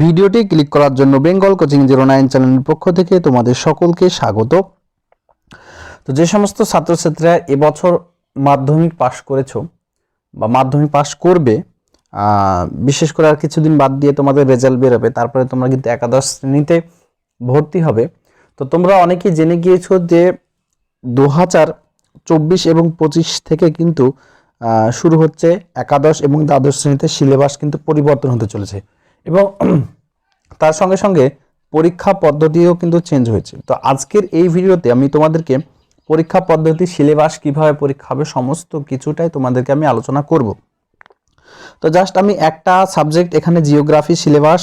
ভিডিওটি ক্লিক করার জন্য বেঙ্গল কোচিং জিরো নাইন চ্যানেলের পক্ষ থেকে তোমাদের সকলকে স্বাগত। তো যে সমস্ত ছাত্রছাত্রীরা এবছর মাধ্যমিক পাশ করেছ বা মাধ্যমিক পাশ করবে বিশেষ করে আর কিছুদিন বাদ দিয়ে তোমাদের রেজাল্ট বেরোবে, তারপরে তোমরা কিন্তু একাদশ শ্রেণীতে ভর্তি হবে। তো তোমরা অনেকেই জেনে গিয়েছো যে দু হাজার চব্বিশ এবং পঁচিশ থেকে কিন্তু শুরু হচ্ছে একাদশ এবং দ্বাদশ শ্রেণীতে সিলেবাস কিন্তু পরিবর্তন হতে চলেছে। এবং তার সঙ্গে সঙ্গে পরীক্ষা পদ্ধতিও কিন্তু চেঞ্জ হয়েছে। তো আজকের এই ভিডিওতে আমি তোমাদেরকে পরীক্ষা পদ্ধতি সিলেবাস কীভাবে পরীক্ষা হবে, সমস্ত কিছুটাই তোমাদেরকে আমি আলোচনা করব। তো জাস্ট আমি একটা সাবজেক্ট এখানে জিওগ্রাফি সিলেবাস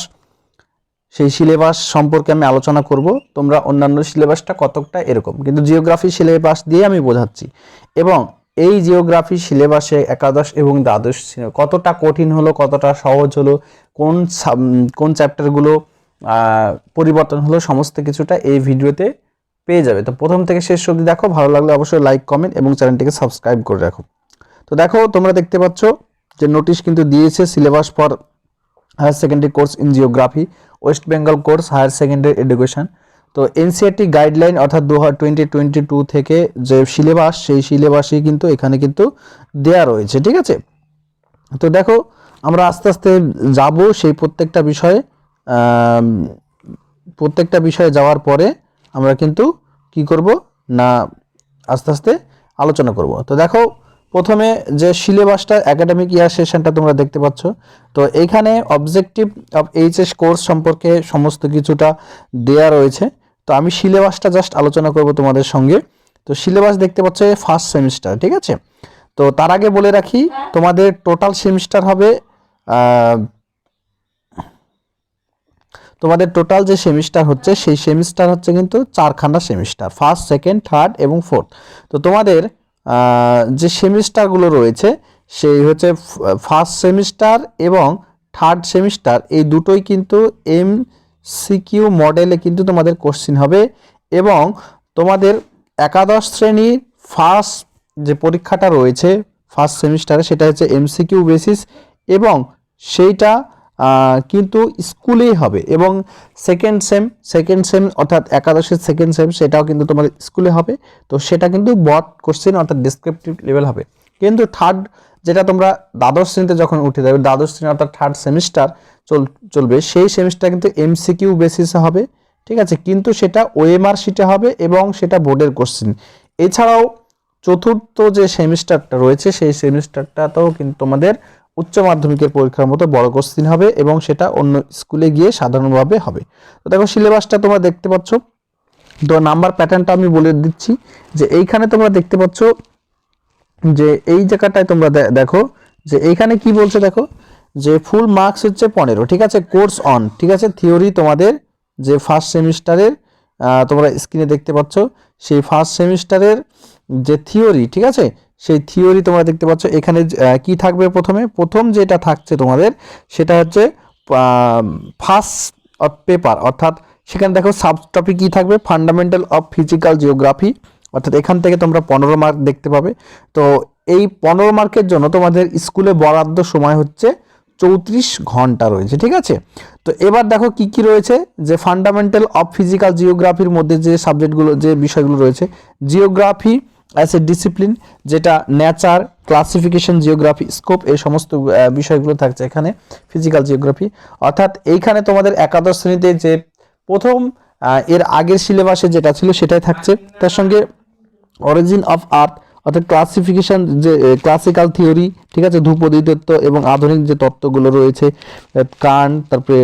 সেই সিলেবাস সম্পর্কে আমি আলোচনা করব। তোমরা অন্যান্য সিলেবাসটা কতকটা এরকম। কিন্তু জিওগ্রাফি সিলেবাস দিয়ে আমি বোঝাচ্ছি। এবং এই জিওগ্রাফি সিলেবাসে একাদশ এবং দ্বাদশ কতটা কঠিন হলো, কতটা সহজ হলো, কোন কোন চ্যাপ্টারগুলো পরিবর্তন হলো, সমস্ত কিছুটা এই ভিডিওতে পেয়ে যাবে। তো প্রথম থেকে শেষ অবধি দেখো, ভালো লাগলে অবশ্যই লাইক কমেন্ট এবং চ্যানেলটিকে সাবস্ক্রাইব করে রাখো। তো দেখো, তোমরা দেখতে পাচ্ছ যে নোটিশ কিন্তু দিয়েছে syllabus for higher secondary course in geography West Bengal course higher secondary education তো এনসিআরটি গাইডলাইন অর্থাৎ দু টোয়েন্টি টোয়েন্টি টু থেকে যে সিলেবাস সেই সিলেবাসই কিন্তু এখানে কিন্তু দেয়া রয়েছে, ঠিক আছে? তো দেখো, আমরা আস্তে আস্তে যাব সেই প্রত্যেকটা বিষয়ে প্রত্যেকটা বিষয়ে যাওয়ার পরে আমরা কিন্তু কি করব না আস্তে আস্তে আলোচনা করব। তো দেখো, প্রথমে যে সিলেবাসটা একাডেমিক ইয়ার সেশনটা তোমরা দেখতে পাচ্ছ, তো এইখানে অবজেক্টিভ অফ এইচএস কোর্স সম্পর্কে সমস্ত কিছুটা দেয়া রয়েছে। তো আমি সিলেবাসটা জাস্ট আলোচনা করব তোমাদের সঙ্গে। তো সিলেবাস দেখতে পাচ্ছ ফার্স্ট সেমিস্টার ঠিক আছে? তো তার আগে বলে রাখি, তোমাদের টোটাল সেমিস্টার হবে তোমাদের টোটাল যে সেমিস্টার হচ্ছে, সেই সেমিস্টার হচ্ছে কিন্তু চারখানা সেমিস্টার ফার্স্ট সেকেন্ড থার্ড এবং ফোর্থ তো তোমাদের যে সেমিস্টারগুলো রয়েছে, সেই হচ্ছে ফার্স্ট সেমিস্টার এবং থার্ড সেমিস্টার এই দুটোই কিন্তু এম সিকিউ মডেলে কিন্তু তোমাদের কোশ্চিন হবে এবং তোমাদের একাদশ শ্রেণির ফার্স্ট যে পরীক্ষাটা রয়েছে ফার্স্ট সেমিস্টারে সেটা হচ্ছে এমসিকিউ বেসিস এবং সেইটা কিন্তু স্কুলেই হবে এবং সেকেন্ড সেম সেকেন্ড সেম অর্থাৎ একাদশের সেকেন্ড সেম সেটাও কিন্তু তোমাদের স্কুলে হবে। তো সেটা কিন্তু বট কোশ্চেন অর্থাৎ ডিসক্রিপটিভ লেভেল হবে। কিন্তু থার্ড যেটা তোমরা দ্বাদশ শ্রেণীতে যখন উঠে যাবে, দ্বাদশ শ্রেণি অর্থাৎ থার্ড সেমিস্টার চলবে। সেই সেমিস্টার কিন্তু এমসিকিউ বেসিসে হবে, ঠিক আছে? কিন্তু সেটা ওএমআর শিটে হবে এবং সেটা বোর্ডের কোশ্চেন এছাড়াও চতুর্থ যে সেমিস্টারটা রয়েছে, সেই সেমিস্টারটাতেও কিন্তু তোমাদের উচ্চ মাধ্যমিকের পরীক্ষার মতো বড় কোশ্চিন হবে এবং সেটা অন্য স্কুলে গিয়ে সাধারণভাবে হবে। তো দেখো সিলেবাসটা তোমরা দেখতে পাচ্ছ। তো নাম্বার প্যাটার্নটা আমি বলে দিচ্ছি যে এইখানে তোমরা দেখতে পাচ্ছ যে এই জায়গাটায় তোমরা দেখো যে এইখানে কি বলছে দেখো? যে ফুল মার্কস হচ্ছে পনেরো, ঠিক আছে? কোর্স অন ঠিক আছে? থিওরি তোমাদের যে ফার্স্ট সেমিস্টারের তোমরা স্ক্রিনে দেখতে পাচ্ছ, সেই ফার্স্ট সেমিস্টারের যে থিওরি ঠিক আছে? সেই থিওরি তোমরা দেখতে পাচ্ছ। এখানে কি থাকবে প্রথমে? প্রথম যেটা থাকছে তোমাদের, সেটা হচ্ছে ফার্স্ট পেপার অর্থাৎ সেখানে দেখো সাব টপিক কী থাকবে? ফান্ডামেন্টাল অফ ফিজিক্যাল জিওগ্রাফি অর্থাৎ এখান থেকে তোমরা পনেরো মার্ক দেখতে পাবে। তো এই পনেরো মার্কের জন্য তোমাদের স্কুলে বরাদ্দ সময় হচ্ছে চৌত্রিশ ঘণ্টা রয়েছে, ঠিক আছে? তো এবার দেখো কি কি রয়েছে, যে ফান্ডামেন্টাল অফ ফিজিক্যাল জিওগ্রাফির মধ্যে যে সাবজেক্টগুলো যে বিষয়গুলো রয়েছে জিওগ্রাফি অ্যাজ এ ডিসিপ্লিন যেটা নেচার ক্লাসিফিকেশন জিওগ্রাফি স্কোপ এই সমস্ত বিষয়গুলো থাকছে এখানে ফিজিক্যাল জিওগ্রাফি অর্থাৎ এইখানে তোমাদের একাদশ শ্রেণীতে যে প্রথম এর আগের সিলেবাসে যেটা ছিল সেটাই থাকছে। তার সঙ্গে অরিজিন অফ আর্থ অর্থাৎ ক্লাসিফিকেশন যে ক্লাসিক্যাল থিওরি ঠিক আছে ধ্রুপদী তত্ত্ব এবং আধুনিক যে তত্ত্বগুলো রয়েছে কান তারপরে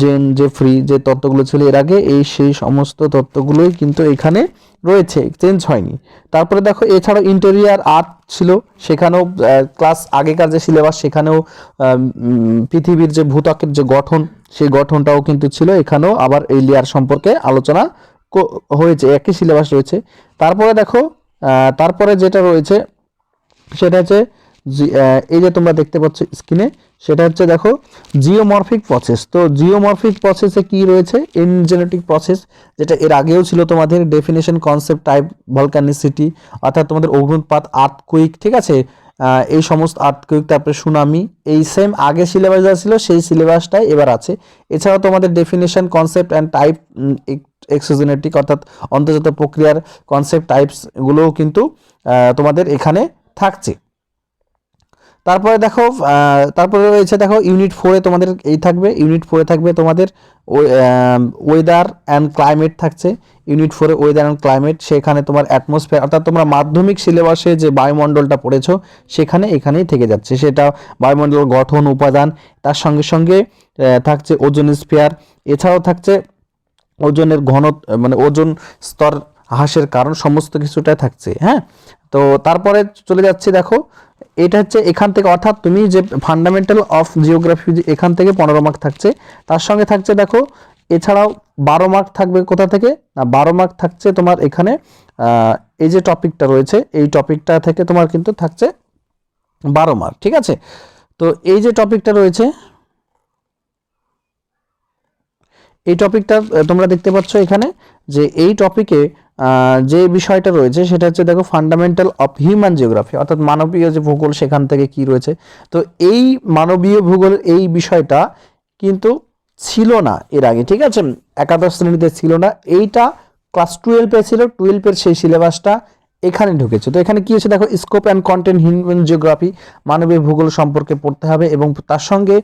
জেন, জেফ্রি যে তত্ত্বগুলো ছিল এর আগে, এই সেই সমস্ত তত্ত্বগুলোই কিন্তু এখানে রয়েছে চেঞ্জ হয়নি। তারপরে দেখো, এছাড়াও ইন্টেরিয়ার আর্ট ছিল, সেখানেও ক্লাস আগেকার যে সিলেবাস সেখানেও পৃথিবীর যে ভূত্বকের যে গঠন, সেই গঠনটাও কিন্তু ছিল, এখানেও আবার এই লেয়ার সম্পর্কে আলোচনা হয়েছে, একই সিলেবাস রয়েছে। তারপরে দেখো তারপরে যেটা রয়েছে, সেটা হচ্ছে এই যে তোমরা দেখতে পাচ্ছ স্ক্রিনে সেটা হচ্ছে দেখো জিওমরফিক প্রসেস তো জিওমরফিক প্রসেসে কি রয়েছে? ইনজেনেটিক প্রসেস যেটা এর আগেও ছিল তোমাদের ডেফিনেশন কনসেপ্ট টাইপ ভলকানিসিটি অর্থাৎ তোমাদের অগ্নুৎপাত আর্থকুইক ঠিক আছে? এই সমস্ত আর্থকুইক তারপরে সুনামি এই সেম আগে সিলেবাস যা ছিল, সেই সিলেবাসটাই এবার আছে। এছাড়াও তোমাদের definition concept and type exogenetic অর্থাৎ অন্তর্জাত প্রক্রিয়ার কনসেপ্ট টাইপস এগুলোও কিন্তু তোমাদের এখানে থাকছে। তারপরে দেখো তারপরে রয়েছে দেখো ইউনিট ফোরে তোমাদের এই থাকবে ইউনিট ফোরে থাকবে তোমাদের ওয়েদার অ্যান্ড ক্লাইমেট থাকছে। ইউনিট ফোরে ওয়েদার অ্যান্ড ক্লাইমেট সেখানে তোমার অ্যাটমসফিয়ার অর্থাৎ তোমরা মাধ্যমিক সিলেবাসে যে বায়ুমণ্ডলটা পড়েছো, সেখানে এখানেই থেকে যাচ্ছে। সেটা বায়ুমণ্ডল গঠন, উপাদান, তার সঙ্গে সঙ্গে থাকছে ওজন স্ফিয়ার এছাড়াও থাকছে ওজনের ঘন মানে ওজন স্তর হ্রাসের কারণ সমস্ত কিছুটাই থাকছে হ্যাঁ? তো তারপরে চলে যাচ্ছে, দেখো, এটা হচ্ছে এখান থেকে, অর্থাৎ তুমি যে ফান্ডামেন্টাল অফ জিওগ্রাফি এখান থেকে পনেরো মার্ক থাকছে, তার সঙ্গে থাকছে, দেখো, এছাড়াও বারো মার্ক থাকবে কোথা থেকে? না, বারো মার্ক থাকছে তোমার এখানে এই যে টপিকটা রয়েছে, এই টপিকটা থেকে তোমার কিন্তু থাকছে বারো মার্ক ঠিক আছে? তো এই যে টপিকটা রয়েছে এই টপিকটা তোমরা দেখতে পাচ্ছ এখানে যে এই টপিকে যে বিষয়টা রয়েছে সেটা হচ্ছে দেখো ফান্ডামেন্টাল অফ হিউম্যান জিওগ্রাফি অর্থাৎ মানবীয় যে ভূগোল সেখান থেকে কি রয়েছে। তো এই মানবীয় ভূগোল এই বিষয়টা কিন্তু ছিল না এর আগে, ঠিক আছে? একাদশ শ্রেণীতে ছিল না। এইটা ক্লাস টুয়েলভে ছিল টুয়েলভের সেই সিলেবাসটা এখানে ঢুকেছে। তো এখানে কি হচ্ছে দেখো scope and content human geography মানবীয় ভূগোল সম্পর্কে পড়তে হবে এবং তার সঙ্গে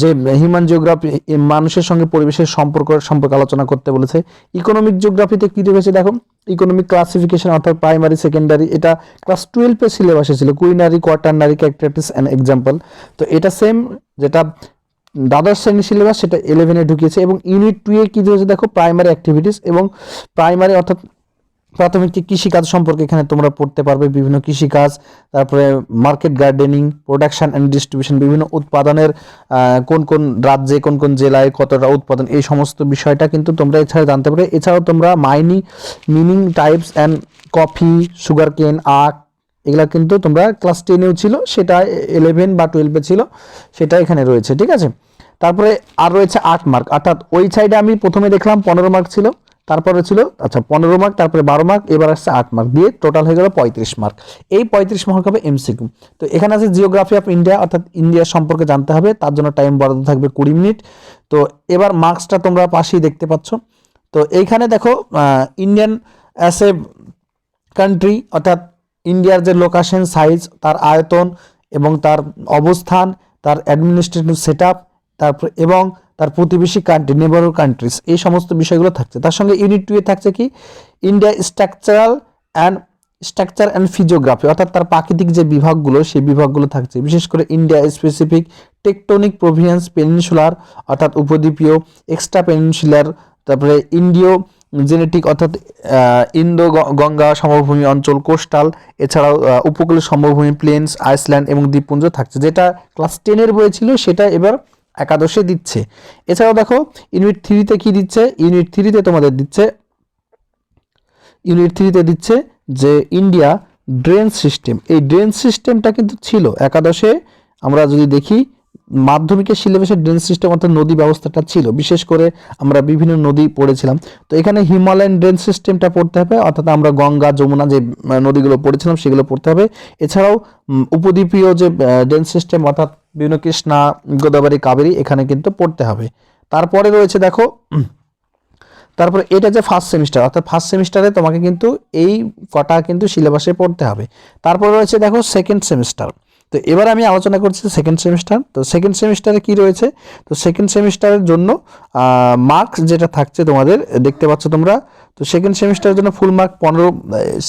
যে হিউম্যান জিওগ্রাফি মানুষের সঙ্গে পরিবেশের সম্পর্ক সম্পর্কে আলোচনা করতে বলেছে। ইকোনমিক জিওগ্রাফিতে কি রয়েছে দেখো? ইকোনমিক ক্লাসিফিকেশন অর্থাৎ প্রাইমারি সেকেন্ডারি এটা ক্লাস টুয়েলভের সিলেবাসে ছিল। Quinary quaternary characteristics and example তো এটা সেম যেটা দ্বাদশ শ্রেণির সিলেবাস সেটা ইলেভেনে ঢুকিয়েছে এবং ইউনিট টু এ কী রয়েছে দেখো? প্রাইমারি অ্যাক্টিভিটিস এবং প্রাইমারি অর্থাৎ প্রাথমিক যে কৃষিকাজ সম্পর্কে এখানে তোমরা পড়তে পারবে, বিভিন্ন কৃষিকাজ, তারপরে market gardening production and distribution বিভিন্ন উৎপাদনের কোন কোন রাজ্যে, কোন কোন জেলায় কতটা উৎপাদন, এই সমস্ত বিষয়টা কিন্তু তোমরা এছাড়া জানতে পারবে। এছাড়াও তোমরা মাইনি mining types and coffee sugar cane আখ, এগুলা কিন্তু তোমরা ক্লাস টেনেও ছিল, সেটা ইলেভেন বা টুয়েলভে ছিল, সেটা এখানে রয়েছে, ঠিক আছে? তারপরে আর রয়েছে আট মার্ক অর্থাৎ ওই সাইডে আমি প্রথমে দেখলাম পনেরো মার্ক ছিল তারপরে ছিল আচ্ছা পনেরো মার্ক তারপরে বারো মার্ক এবার আসছে আট মার্ক দিয়ে টোটাল হয়ে গেল পঁয়ত্রিশ মার্ক এই পঁয়ত্রিশ মার্ক হবে এমসিকিউ তো এখানে আছে জিওগ্রাফি অফ ইন্ডিয়া অর্থাৎ ইন্ডিয়া সম্পর্কে জানতে হবে, তার জন্য টাইম বরাদ্দ থাকবে কুড়ি মিনিট তো এবার মার্কসটা তোমরা পাশেই দেখতে পাচ্ছ। তো এইখানে দেখো ইন্ডিয়ান অ্যাস এ কান্ট্রি অর্থাৎ ইন্ডিয়ার যে লোকেশন সাইজ তার আয়তন এবং তার অবস্থান, তার অ্যাডমিনিস্ট্রেটিভ সেট তারপর এবং তার প্রতিবেশী কান্ট্রি নেবার কান্ট্রিজ এই সমস্ত বিষয়গুলো থাকছে। তার সঙ্গে ইউনিট টু এ থাকছে কি? India structural and structure and physiography অর্থাৎ তার প্রাকৃতিক যে বিভাগগুলো, সেই বিভাগগুলো থাকছে। বিশেষ করে India specific tectonic province peninsular অর্থাৎ উপদ্বীপীয় এক্সট্রা পেনিনসুলার তারপরে ইন্ডিও জেনেটিক অর্থাৎ ইন্দো গঙ্গা সমভূমি অঞ্চল কোস্টাল এছাড়াও উপকূলীয় সমভূমি প্লেনস আইসল্যান্ড এবং দ্বীপপুঞ্জ থাকছে। যেটা ক্লাস টেনের বইয়ে ছিল, সেটা এবার একাদশে দিচ্ছে। এছাড়াও দেখো ইউনিট থ্রিতে কি দিচ্ছে? ইউনিট থ্রিতে তোমাদের দিচ্ছে ইউনিট থ্রিতে দিচ্ছে যে ইন্ডিয়া ড্রেন সিস্টেম এই ড্রেন সিস্টেমটা কিন্তু ছিল একাদশে। আমরা যদি দেখি মাধ্যমিকের সিলেবাসে ড্রেন সিস্টেম অর্থাৎ নদী ব্যবস্থাটা ছিল। বিশেষ করে আমরা বিভিন্ন নদী পড়েছিলাম। তো এখানে হিমালয়ান ড্রেন সিস্টেমটা পড়তে হবে, অর্থাৎ আমরা গঙ্গা, যমুনা যে নদীগুলো পড়েছিলাম সেগুলো পড়তে হবে। এছাড়াও উপদ্বীপীয় যে ড্রেন সিস্টেম অর্থাৎ বিভিন্ন কৃষ্ণা, গোদাবরী, কাবেরী, এখানে কিন্তু পড়তে হবে। তারপরে রয়েছে দেখো তারপরে এটা যে ফার্স্ট সেমিস্টার অর্থাৎ ফার্স্ট সেমিস্টারে তোমাকে কিন্তু এই কটা কিন্তু সিলেবাসে পড়তে হবে। তারপরে রয়েছে দেখো সেকেন্ড সেমিস্টার তো এবার আমি আলোচনা করছি সেকেন্ড সেমিস্টার তো সেকেন্ড সেমিস্টারে কি রয়েছে? তো সেকেন্ড সেমিস্টারের জন্য মার্কস যেটা থাকছে তোমাদের, দেখতে পাচ্ছ তোমরা, তো সেকেন্ড সেমিস্টারের জন্য ফুল মার্ক পনেরো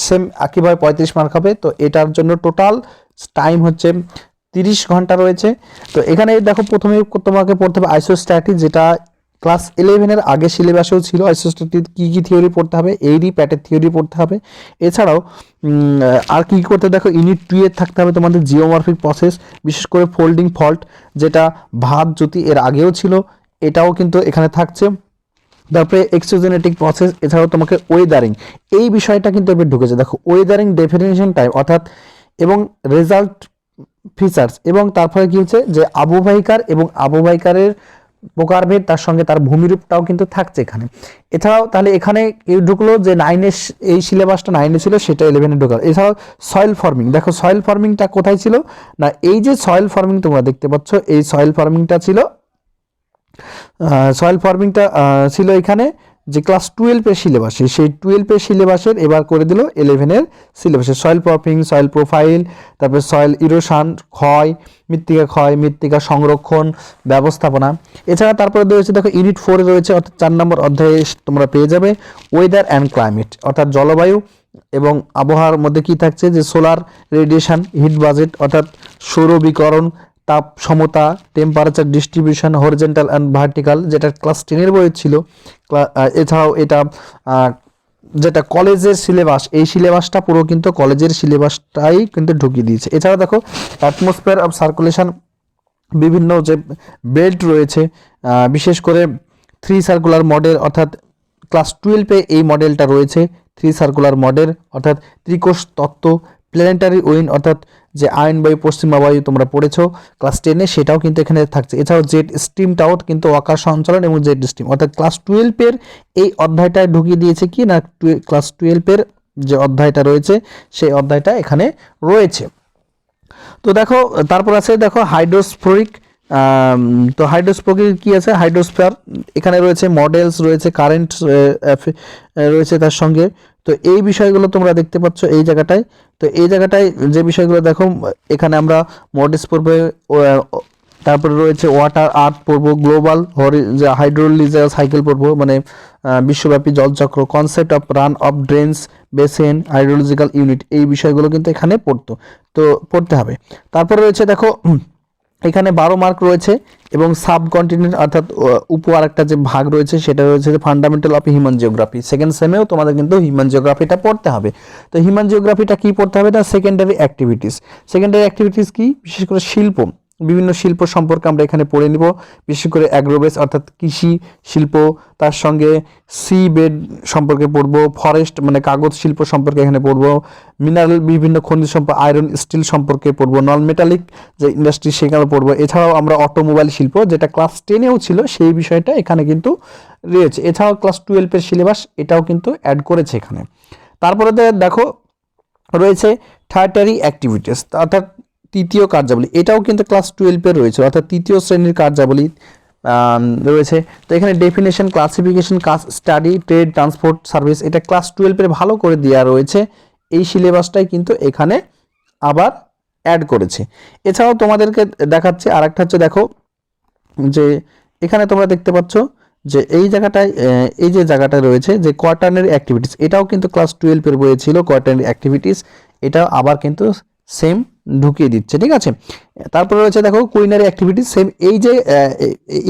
সেম একইভাবে পঁয়ত্রিশ মার্ক হবে। তো এটার জন্য টোটাল টাইম হচ্ছে তিরিশ ঘণ্টা রয়েছে। তো এখানে দেখো প্রথমে তোমাকে পড়তে হবে আইসোস্ট্যাটিক যেটা ক্লাস ইলেভেনের আগে সিলেবাসেও ছিল আইসোস্ট্যাটিক কী কী থিওরি পড়তে হবে এইরি প্যাটের থিওরি পড়তে হবে। এছাড়াও আর কী করতে দেখো ইউনিট টু এর থাকতে হবে তোমাদের জিওমরফিক প্রসেস বিশেষ করে ফোল্ডিং ফল্ট যেটা ভাত জ্যোতি এর আগেও ছিল, এটাও কিন্তু এখানে থাকছে। তারপরে এক্সোজেনেটিক প্রসেস এছাড়াও তোমাকে ওয়েদারিং এই বিষয়টা কিন্তু এবার ঢুকেছে। দেখো ওয়েদারিং ডেফিনেশন টাইম অর্থাৎ, এবং রেজাল্ট ফিচার্স এবং তারপরে কি হচ্ছে? যে আবহাওয়িকার এবং আবহাওয়িকারের প্রকারভেদ, তার সঙ্গে তার ভূমিরূপটাও কিন্তু থাকছে এখানে। এছাড়াও তাহলে এখানে ঢুকলো যে নাইনে এই সিলেবাসটা নাইনে ছিল, সেটা ইলেভেনে ঢোকাল। এছাড়াও সয়েল ফার্মিং দেখো সয়েল ফার্মিংটা কোথায় ছিল? না, এই যে সয়েল ফার্মিং তোমরা দেখতে পাচ্ছ, এই সয়েল ফার্মিংটা ছিল সয়েল ফার্মিংটা ছিল এখানে যে ক্লাস টুয়েলভের সিলেবাসে সেই টুয়েলভের সিলেবাসের এবার করে দিল ইলেভেনের সিলেবাসে সয়েল প্রপিং সয়েল প্রোফাইল তারপরে সয়েল ইরোশান ক্ষয়, মৃত্তিকা ক্ষয়, মৃত্তিকা সংরক্ষণ, ব্যবস্থাপনা। এছাড়া তারপরে রয়েছে দেখো ইউনিট ফোরে রয়েছে অর্থাৎ চার নম্বর অধ্যায়ে তোমরা পেয়ে যাবে ওয়েদার অ্যান্ড ক্লাইমেট অর্থাৎ জলবায়ু এবং আবহাওয়ার মধ্যে কি থাকছে? যে সোলার রেডিয়েশন হিট বাজেট অর্থাৎ সৌরবিকরণ তাপ সমতা temperature distribution horizontal and vertical যেটা ক্লাস টেনের বইয়ে ছিল এছাড়াও এটা যেটা কলেজের সিলেবাস এই সিলেবাসটা পুরো কিন্তু কলেজের সিলেবাসটাই কিন্তু ঢুকিয়ে দিয়েছে। এছাড়া দেখো অ্যাটমসফিয়ার অফ সার্কুলেশন বিভিন্ন যে বেল্ট রয়েছে বিশেষ করে থ্রি সার্কুলার মডেল অর্থাৎ ক্লাস টুয়েলভে এই মডেলটা রয়েছে থ্রি সার্কুলার মডেল অর্থাৎ ত্রিকোষ তত্ত্ব প্ল্যানেটারি উইন অর্থাৎ যে আয়ন বায়ু, পশ্চিমা বায়ু তোমরা পড়েছো ক্লাস টেনে সেটাও কিন্তু এখানে থাকছে। এছাড়াও জেট স্ট্রিমটাও কিন্তু অকার সঞ্চালন এবং জেট স্ট্রিম অর্থাৎ ক্লাস টুয়েলভের এই অধ্যায়টায় ঢুকিয়ে দিয়েছে কি না ক্লাস টুয়েলভের যে অধ্যায়টা রয়েছে, সেই অধ্যায়টা এখানে রয়েছে। তো দেখো, তারপর আছে দেখো হাইড্রোস্ফোরিক তো হাইড্রোস্ফোরিক কি আছে? হাইড্রোস্ফিয়ার, এখানে রয়েছে মডেলস রয়েছে কারেন্ট রয়েছে তার সঙ্গে। তো এই বিষয়গুলো তোমরা দেখতে পাচ্ছ এই জায়গাটায়। তো এই জায়গাটায় যে বিষয়গুলো দেখো, এখানে আমরা মডেলস পড়বে তারপরে রয়েছে ওয়াটার আর্থ পড়ব গ্লোবাল হরি যে হাইড্রোলিজা সাইকেল পড়ব মানে বিশ্বব্যাপী জলচক্র concept of run off drains basin hydrological unit এই বিষয়গুলো কিন্তু এখানে পড়তো। তো পড়তে হবে। তারপরে রয়েছে দেখো এখানে বারো মার্ক রয়েছে এবং সাব কন্টিনেন্ট অর্থাৎ উপ আরেকটা যে ভাগ রয়েছে সেটা রয়েছে যে fundamental of human geography second সেমেও তোমাদের কিন্তু হিউম্যান জিওগ্রাফিটা পড়তে হবে। তো হিউম্যান জিওগ্রাফিটা কি পড়তে হবে? না সেকেন্ডারি অ্যাক্টিভিটিস সেকেন্ডারি অ্যাক্টিভিটিস কি? বিশেষ করে শিল্প। বিভিন্ন শিল্প সম্পর্কে আমরা এখানে পড়ে নিব। বিশেষ করে অ্যাগ্রোবেস অর্থাৎ কৃষি শিল্প, তার সঙ্গে সি বেড সম্পর্কে পড়ব ফরেস্ট মানে কাগজ শিল্প সম্পর্কে এখানে পড়ব মিনারেল বিভিন্ন খনিজ সম্পদ আয়রন স্টিল সম্পর্কে পড়ব নন মেটালিক যে ইন্ডাস্ট্রি সেখানে পড়ব। এছাড়াও আমরা অটোমোবাইল শিল্প, যেটা ক্লাস টেনেও ছিল, সেই বিষয়টা এখানে কিন্তু রয়েছে। এছাড়াও ক্লাস টুয়েলভের সিলেবাস এটাও কিন্তু অ্যাড করেছে এখানে। তারপরে দেখো, রয়েছে থার্টারি অ্যাক্টিভিটিস অর্থাৎ তৃতীয় কার্যাবলী, এটাও কিন্তু ক্লাস টুয়েলভে রয়েছে, অর্থাৎ তৃতীয় শ্রেণির কার্যাবলী রয়েছে। তো এখানে ডেফিনেশন ক্লাসিফিকেশন কাজ স্টাডি ট্রেড ট্রান্সপোর্ট সার্ভিস এটা ক্লাস টুয়েলভের ভালো করে দেওয়া রয়েছে। এই সিলেবাসটাই কিন্তু এখানে আবার অ্যাড করেছে। এছাড়াও তোমাদেরকে দেখাচ্ছে আর একটা হচ্ছে, দেখো, যে এখানে তোমরা দেখতে পাচ্ছ যে এই জায়গাটায় এই যে জায়গাটা রয়েছে যে কোয়ার্টারনারি অ্যাক্টিভিটিস এটাও কিন্তু ক্লাস টুয়েলভের বইয়ে ছিল কোয়ার্টারনারি অ্যাক্টিভিটিস এটাও আবার কিন্তু সেম ঢুকিয়ে দিচ্ছে, ঠিক আছে? তারপরে রয়েছে দেখো কুইনারি অ্যাক্টিভিটিস সেম এই যে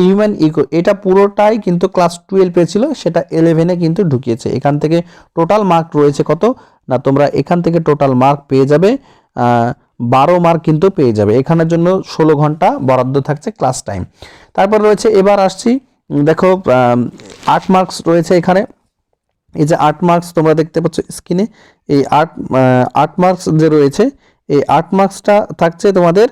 হিউম্যান ইকো এটা পুরোটাই কিন্তু ক্লাস টুয়েলভে ছিল, সেটা ইলেভেনে কিন্তু ঢুকিয়েছে। এখান থেকে টোটাল মার্ক রয়েছে কত? না, তোমরা এখান থেকে টোটাল মার্ক পেয়ে যাবে বারো মার্ক কিন্তু পেয়ে যাবে। এখানের জন্য ষোলো ঘণ্টা বরাদ্দ থাকছে ক্লাস টাইম তারপর রয়েছে, এবার আসছি, দেখো আট মার্কস রয়েছে এখানে। এই যে আট মার্কস তোমরা দেখতে পাচ্ছ স্ক্রিনে এই আট আট মার্কস যে রয়েছে এই আর্ট মার্কসটা থাকছে তোমাদের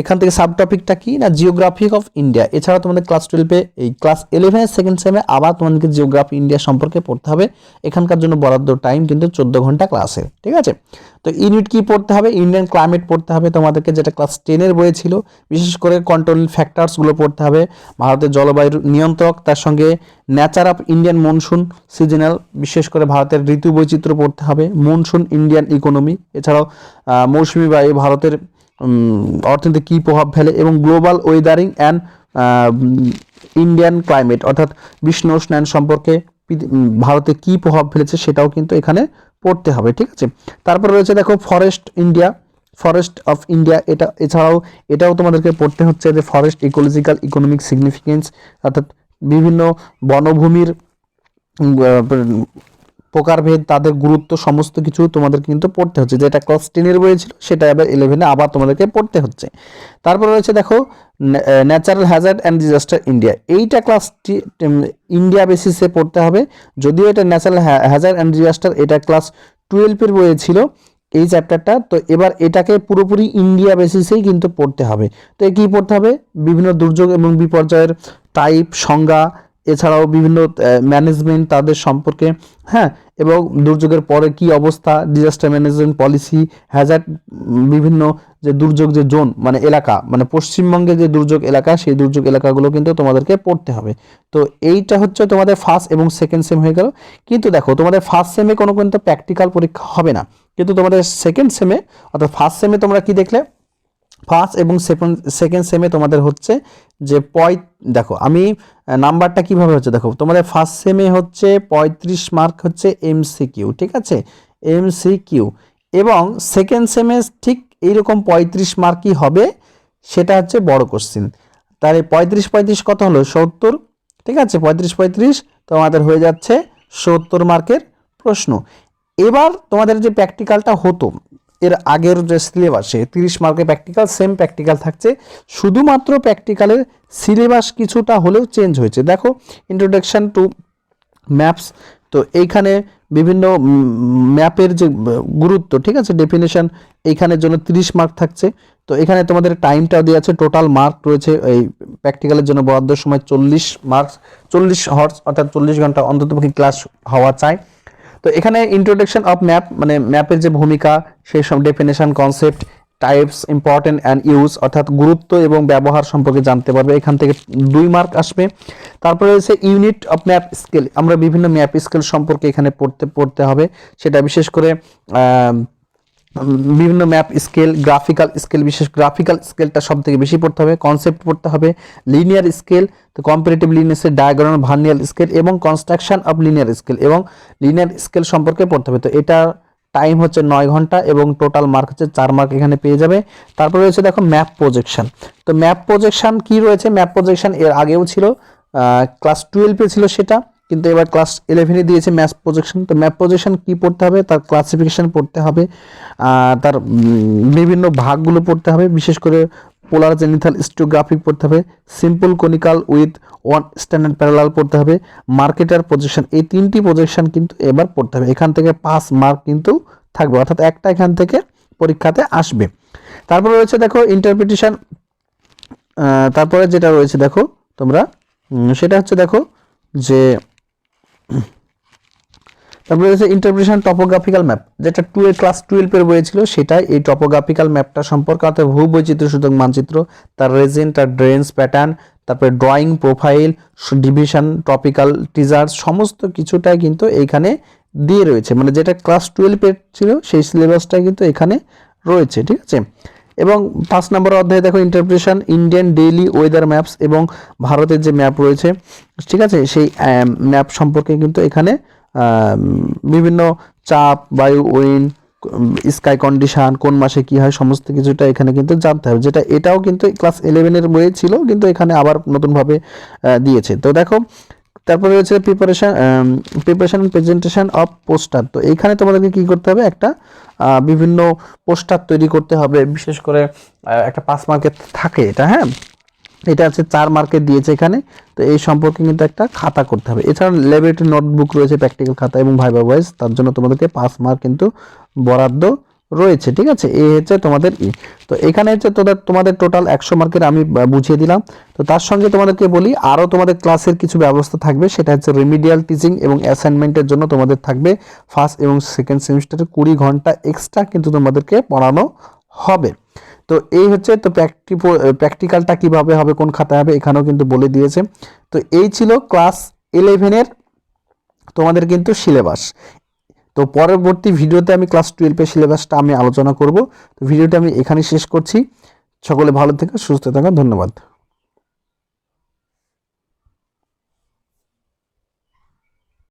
এখান থেকে সাব টপিকটা কি? না জিওগ্রাফি অফ ইন্ডিয়া এছাড়া তোমাদের ক্লাস টুয়েলভে এই ক্লাস ইলেভেনের সেকেন্ড সেমে আবার তোমাদেরকে জিওগ্রাফি ইন্ডিয়া সম্পর্কে পড়তে হবে। এখানকার জন্য বরাদ্দ টাইম কিন্তু চোদ্দ ঘণ্টা ক্লাসের ঠিক আছে? তো ইউনিট কি পড়তে হবে? ইন্ডিয়ান ক্লাইমেট পড়তে হবে তোমাদেরকে, যেটা ক্লাস টেনের বইয়ে ছিল। বিশেষ করে কন্ট্রোল ফ্যাক্টরসগুলো পড়তে হবে। ভারতের জলবায়ুর নিয়ন্ত্রক, তার সঙ্গে nature of Indian monsoon seasonal বিশেষ করে ভারতের ঋতু বৈচিত্র্য পড়তে হবে। মনসুন ইন্ডিয়ান ইকোনমি এছাড়াও মৌসুমি বায়ু ভারতের অর্থনীতিতে কী প্রভাব ফেলে এবং global weathering and Indian climate, অর্থাৎ বিশ্ব উষ্ণায়ন সম্পর্কে ভারতে কী প্রভাব ফেলেছে সেটাও কিন্তু এখানে পড়তে হবে, ঠিক আছে? তারপর রয়েছে দেখো forest India forest of India এটা, এছাড়াও এটাও তোমাদেরকে পড়তে হচ্ছে যে ফরেস্ট ইকোলজিক্যাল ইকোনমিক সিগনিফিকেন্স অর্থাৎ বিভিন্ন বনভূমির প্রকারভেদ, তাদের গুরুত্ব, সমস্ত কিছু তোমাদের কিন্তু পড়তে হচ্ছে। যেটা ক্লাস টেনের বইয়ে ছিল, সেটা এবার ইলেভেনে আবার তোমাদেরকে পড়তে হচ্ছে। তারপর রয়েছে দেখো natural hazard and disaster India এইটা ক্লাস ইন্ডিয়া বেসিসে পড়তে হবে। যদিও এটা ন্যাচারাল হ্যাজার্ড অ্যান্ড ডিজাস্টার এটা ক্লাস টুয়েলভের বইয়ে ছিল এই চ্যাপ্টারটা তো এবার এটাকে পুরোপুরি ইন্ডিয়া বেসিসেই কিন্তু পড়তে হবে। তো কী পড়তে হবে? বিভিন্ন দুর্যোগ এবং বিপর্যয়ের টাইপ সংজ্ঞা এছাড়াও বিভিন্ন ম্যানেজমেন্ট তাদের সম্পর্কে হ্যাঁ এবং দুর্যোগের পরে কি অবস্থা ডিজাস্টার ম্যানেজমেন্ট পলিসি হ্যাজার্ড বিভিন্ন যে দুর্যোগ যে জোন মানে এলাকা মানে পশ্চিমবঙ্গে যে দুর্যোগ এলাকা, সেই দুর্যোগ এলাকাগুলো কিন্তু তোমাদেরকে পড়তে হবে। তো এইটা হচ্ছে তোমাদের ফার্স্ট এবং সেকেন্ড সেম হয়ে গেল। কিন্তু দেখো, তোমাদের ফার্স্ট সেমে কোনো কিন্তু প্র্যাকটিক্যাল পরীক্ষা হবে না। কিন্তু তোমাদের সেকেন্ড সেমে অর্থাৎ ফার্স্ট সেমে তোমরা কি দেখলে? ফার্স্ট এবং সেকেন্ড সেকেন্ড সেমে তোমাদের হচ্ছে যে পঁয় দেখো, আমি নাম্বারটা কীভাবে হচ্ছে? দেখো, তোমাদের ফার্স্ট সেমে হচ্ছে পঁয়ত্রিশ মার্ক হচ্ছে এমসিকিউ ঠিক আছে? এমসিকিউ এবং সেকেন্ড সেমে ঠিক এইরকম পঁয়ত্রিশ মার্কই হবে, সেটা হচ্ছে বড় কোশ্চিন তাহলে পঁয়ত্রিশ পঁয়ত্রিশ কত হলো? সত্তর, ঠিক আছে? পঁয়ত্রিশ পঁয়ত্রিশ, তোমাদের হয়ে যাচ্ছে সত্তর মার্কের প্রশ্ন। এবার তোমাদের যে প্র্যাকটিক্যালটা হতো এর আগের যে সিলেবাসে তিরিশ মার্কের প্র্যাকটিক্যাল সেম প্র্যাকটিক্যাল থাকছে। শুধুমাত্র প্র্যাকটিক্যালের সিলেবাস কিছুটা হলেও চেঞ্জ হয়েছে। দেখো ইন্ট্রোডাকশান টু ম্যাপস তো এইখানে বিভিন্ন ম্যাপের যে গুরুত্ব, ঠিক আছে? ডেফিনেশন এইখানের জন্য তিরিশ মার্ক থাকছে। তো এখানে তোমাদের টাইমটাও দেওয়া আছে টোটাল মার্ক রয়েছে, এই প্র্যাকটিক্যালের জন্য বরাদ্দ সময় চল্লিশ মার্কস চল্লিশ হর্স অর্থাৎ চল্লিশ ঘণ্টা অন্ততপক্ষে ক্লাস হওয়া চাই। তো এখানে ইন্ট্রোডাকশন অফ ম্যাপ মানে ম্যাপের যে ভূমিকা, সেই সব definition concept types important and use অর্থাৎ গুরুত্ব এবং ব্যবহার সম্পর্কে জানতে পারবে। এখান থেকে দুই মার্ক আসবে। তারপরে রয়েছে ইউনিট অফ ম্যাপ স্কেল আমরা বিভিন্ন ম্যাপ স্কেল সম্পর্কে এখানে পড়তে পড়তে হবে। সেটা বিশেষ করে বিভিন্ন ম্যাপ স্কেল গ্রাফিক্যাল স্কেল বিশেষ গ্রাফিক্যাল স্কেলটা সব থেকে বেশি পড়তে হবে কনসেপ্ট পড়তে হবে লিনিয়ার স্কেল তো comparative linear diagram vernier scale এবং কনস্ট্রাকশন অফ লিনিয়ার স্কেল এবং লিনিয়ার স্কেল সম্পর্কে পড়তে হবে। তো এটা টাইম হচ্ছে নয় ঘণ্টা এবং টোটাল মার্ক হচ্ছে চার মার্ক এখানে পেয়ে যাবে। তারপরে রয়েছে দেখো ম্যাপ প্রজেকশন তো ম্যাপ প্রজেকশন কি রয়েছে? ম্যাপ প্রজেকশন এর আগেও ছিল ক্লাস টুয়েলভে ছিল সেটা। কিন্তু এবার ক্লাস ইলেভেনে দিয়েছে ম্যাপ প্রজেকশন তো ম্যাপ প্রজেকশন কি পড়তে হবে? তার ক্লাসিফিকেশন পড়তে হবে তার বিভিন্ন ভাগগুলো পড়তে হবে। বিশেষ করে পোলার জেনিথাল স্টোগ্রাফিক পড়তে হবে simple conical with one standard parallel পড়তে হবে মার্কেটার প্রজেকশন এই তিনটি প্রজেকশন কিন্তু এবার পড়তে হবে। এখান থেকে পাঁচ মার্ক কিন্তু থাকবে। অর্থাৎ একটা এখান থেকে পরীক্ষাতে আসবে। তারপরে রয়েছে দেখো ইন্টারপ্রিটেশন তারপরে যেটা রয়েছে দেখো তোমরা সেটা হচ্ছে দেখো যে তারপরে রয়েছে ইন্টারপ্রিটেশন টপোগ্রাফিক্যাল ম্যাপ যেটা টু ক্লাস টুয়েলভের বইয়ে ছিল, সেটাই এই টপোগ্রাফিক্যাল ম্যাপটা সম্পর্কে অর্থাৎ ভূবৈচিত্র্য সূচক মানচিত্র, তার রেজেন্ট তার ড্রেন্স প্যাটার্ন তারপরে drawing profile division topical teaser সমস্ত কিছুটাই কিন্তু এইখানে দিয়ে রয়েছে। মানে যেটা ক্লাস টুয়েলভের ছিল, সেই সিলেবাসটাই কিন্তু এখানে রয়েছে, ঠিক আছে? এবং পাঁচ নম্বর অধ্যায়ে দেখো interpretation Indian daily weather maps এবং ভারতের যে ম্যাপ রয়েছে, ঠিক আছে? সেই ম্যাপ সম্পর্কে কিন্তু এখানে বিভিন্ন চাপ, বায়ু উইন স্কাই কন্ডিশন কোন মাসে কি হয়, সমস্ত কিছুটা এখানে কিন্তু জানতে হবে। যেটা এটাও কিন্তু ক্লাস ইলেভেনের বইয়ে ছিল, কিন্তু এখানে আবার নতুনভাবে দিয়েছে। তো দেখো তারপরে রয়েছে preparation preparation presentation of poster তো এইখানে তোমাদেরকে কি করতে হবে? একটা বিভিন্ন পোস্টার তৈরি করতে হবে। বিশেষ করে একটা পাঁচ মার্কের থাকে এটা হ্যাঁ? এটা আছে চার মার্কের দিয়েছে এখানে। তো এই সম্পর্কে কিন্তু একটা খাতা করতে হবে। এছাড়া ল্যাবরেটরি নোটবুক রয়েছে প্র্যাকটিক্যাল খাতা এবং ভাইবা ভয়েস তার জন্য তোমাদেরকে পাঁচ মার্ক কিন্তু বরাদ্দ রয়েছে, ঠিক আছে? এই হচ্ছে তোমাদের ই। তো এখানে হচ্ছে তোদের, তোমাদের টোটাল একশো মার্কের আমি বুঝিয়ে দিলাম। তো তার সঙ্গে তোমাদেরকে বলি আরও তোমাদের ক্লাসের কিছু ব্যবস্থা থাকবে। সেটা হচ্ছে রেমিডিয়াল টিচিং এবং অ্যাসাইনমেন্টের জন্য তোমাদের থাকবে ফার্স্ট এবং সেকেন্ড সেমিস্টারে কুড়ি ঘণ্টা এক্সট্রা কিন্তু তোমাদেরকে পড়ানো হবে। তো এই হচ্ছে, তো প্র্যাকটি প্র্যাকটিক্যালটা কীভাবে হবে, কোন খাতায় হবে, এখানেও কিন্তু বলে দিয়েছে। তো এই ছিল ক্লাস ইলেভেনের তোমাদের কিন্তু সিলেবাস তো পরবর্তী ভিডিওতে আমি ক্লাস টুয়েলভের সিলেবাসটা আমি আলোচনা করব। তো ভিডিওটা আমি এখানে শেষ করছি। সকলে ভালো থেকে, সুস্থ থাকা, ধন্যবাদ।